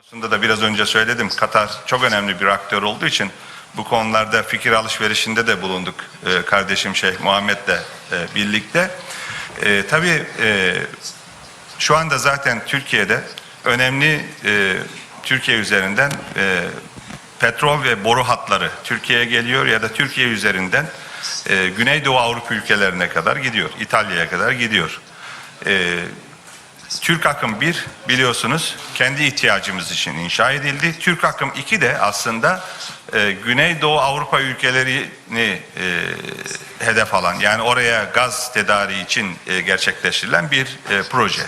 konusunda da biraz önce söyledim. Katar çok önemli bir aktör olduğu için bu konularda fikir alışverişinde de bulunduk e, kardeşim Şeyh Muhammed'le e, birlikte. E, tabii e, şu anda zaten Türkiye'de önemli e, Türkiye üzerinden e, petrol ve boru hatları Türkiye'ye geliyor ya da Türkiye üzerinden e, Güneydoğu Avrupa ülkelerine kadar gidiyor. İtalya'ya kadar gidiyor. E, Türk Akım 1 biliyorsunuz kendi ihtiyacımız için inşa edildi. Türk Akım 2 de aslında e, Güneydoğu Avrupa ülkelerini e, hedef alan yani oraya gaz tedariği için e, gerçekleştirilen bir e, proje.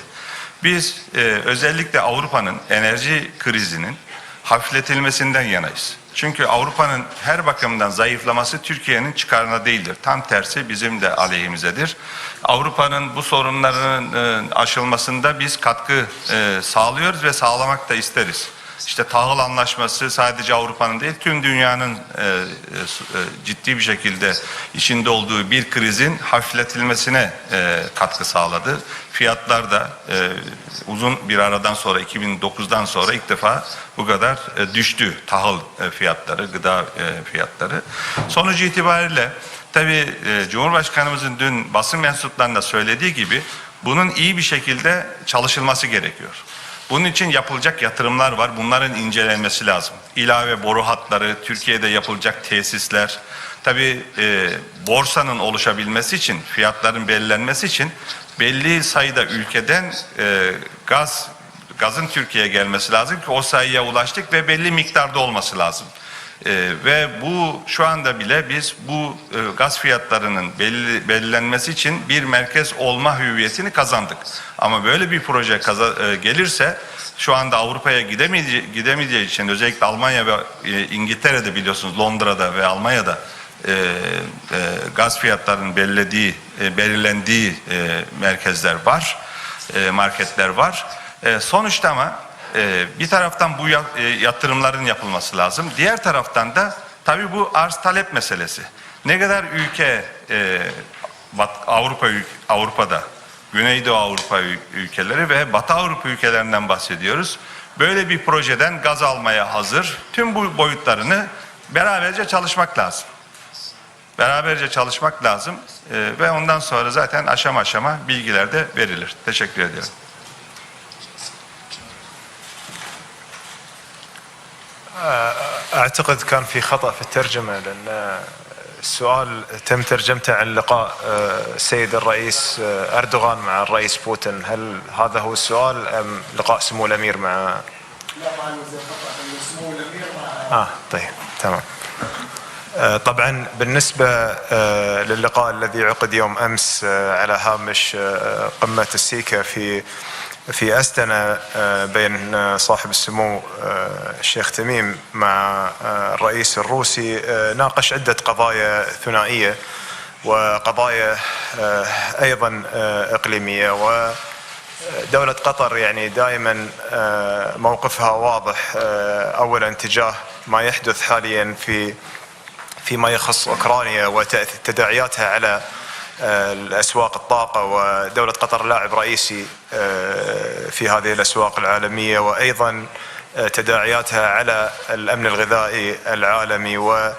Biz e, özellikle Avrupa'nın enerji krizinin hafifletilmesinden yanayız. Çünkü Avrupa'nın her bakımdan zayıflaması Türkiye'nin çıkarına değildir. Tam tersi bizim de aleyhimizedir. Avrupa'nın bu sorunların e, aşılmasında biz katkı e, sağlıyoruz ve sağlamak da isteriz. İşte tahıl anlaşması sadece Avrupa'nın değil tüm dünyanın e, e, e, ciddi bir şekilde içinde olduğu bir krizin hafifletilmesine e, katkı sağladı. Fiyatlar da e, uzun bir aradan sonra 2009'dan sonra ilk defa bu kadar e, düştü tahıl e, fiyatları, gıda e, fiyatları. Sonucu itibariyle tabii e, Cumhurbaşkanımızın dün basın mensuplarında söylediği gibi bunun iyi bir şekilde çalışılması gerekiyor. Bunun için yapılacak yatırımlar var. Bunların incelenmesi lazım. İlave boru hatları, Türkiye'de yapılacak tesisler. Tabii e, borsanın oluşabilmesi için, fiyatların belirlenmesi için belli sayıda ülkeden e, gaz gazın Türkiye'ye gelmesi lazım ki o sayıya ulaştık ve belli miktarda olması lazım. Ee, ve bu şu anda bile biz bu e, gaz fiyatlarının belli, belirlenmesi için bir merkez olma hüviyetini kazandık. Ama böyle bir proje kaza, e, gelirse şu anda Avrupa'ya gidemeyeceği, gidemeyeceği için özellikle Almanya ve e, İngiltere'de biliyorsunuz Londra'da ve Almanya'da e, e, gaz fiyatlarının belirlediği, e, belirlendiği e, merkezler var, e, marketler var. E, sonuçta ama bir taraftan bu e, yatırımların yapılması lazım. Diğer taraftan da tabii bu arz talep meselesi. Ne kadar ülke e, Avrupa Avrupa'da Güneydoğu Avrupa ül- ülkeleri ve Batı Avrupa ülkelerinden bahsediyoruz. Böyle bir projeden gaz almaya hazır. Tüm bu boyutlarını beraberce çalışmak lazım. Beraberce çalışmak lazım Ee, ve ondan sonra zaten aşama aşama bilgiler de verilir. Teşekkür ediyorum. أعتقد كان في خطأ في الترجمة لأن السؤال تم ترجمته عن لقاء السيد الرئيس أردوغان مع الرئيس بوتين. هل هذا هو السؤال أم لقاء سمو الأمير مع؟ لا سمو الأمير مع آه طيب تمام. آه، طبعا بالنسبة آه، للقاء الذي عقد يوم أمس آه، على هامش آه، قمة السيكا في في أستنا آه، بين آه، صاحب السمو آه، الشيخ تميم مع الرئيس الروسي ناقش عدة قضايا ثنائية وقضايا أيضا إقليمية و دولة قطر يعني دائما موقفها واضح اولا تجاه ما يحدث حاليا في فيما يخص أوكرانيا وتداعياتها على الأسواق الطاقة ودولة قطر لاعب رئيسي آه، في هذه الأسواق العالمية وأيضا آه، تداعياتها على الأمن الغذائي العالمي و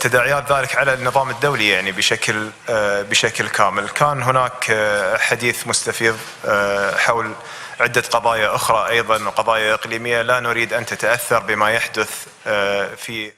تداعيات ذلك على النظام الدولي يعني بشكل آه، بشكل كامل. كان هناك آه، حديث مستفيض آه، حول عدة قضايا أخرى أيضا وقضايا إقليمية. لا نريد أن تتأثر بما يحدث آه، في